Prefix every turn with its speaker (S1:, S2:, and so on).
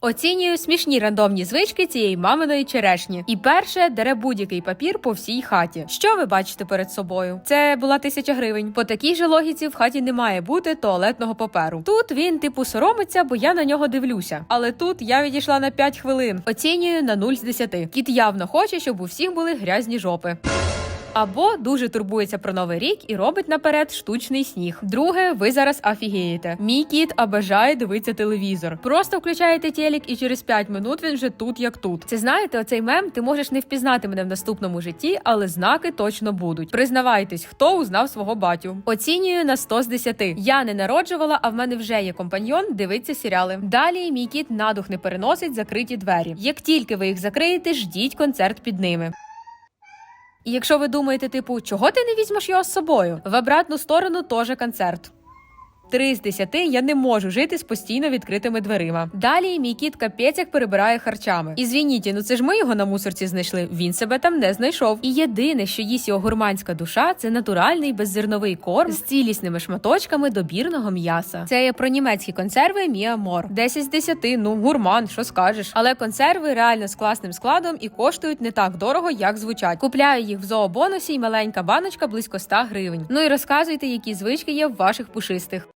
S1: Оцінюю смішні рандомні звички цієї маминої черешні. І перше дере будь-який папір по всій хаті. Що ви бачите перед собою? Це була тисяча гривень. По такій же логіці в хаті не має бути туалетного паперу. Тут він типу соромиться, бо я на нього дивлюся. Але тут я відійшла на 5 хвилин. Оцінюю на 0 з 10. Кіт явно хоче, щоб у всіх були грязні жопи. Або дуже турбується про новий рік і робить наперед штучний сніг. Друге, ви зараз афігієте. Мій кіт обожає дивитися телевізор. Просто включаєте телек, і через 5 минут він вже тут, як тут. Це знаєте, оцей мем ти можеш не впізнати мене в наступному житті, але знаки точно будуть. Признавайтесь, хто узнав свого батю. Оцінюю на 100 з 10. Я не народжувала, а в мене вже є компаньйон. Дивиться серіали. Далі мій кіт надух не переносить закриті двері. Як тільки ви їх закриєте, ждіть концерт під ними. І якщо ви думаєте, типу, чого ти не візьмеш його з собою? В обратну сторону теж концерт. Три з десяти я не можу жити з постійно відкритими дверима. Далі мій кіт капець як перебирає харчами. І звініть, ну це ж ми його на мусорці знайшли. Він себе там не знайшов. І єдине, що їсть його гурманська душа, це натуральний беззерновий корм з цілісними шматочками добірного м'яса. Це є про німецькі консерви Міамор. 10 з 10, ну гурман, що скажеш. Але консерви реально з класним складом і коштують не так дорого, як звучать. Купляю їх в зообонусі, і маленька баночка близько 100 гривень. Ну і розказуйте, які звички є в ваших пушистих.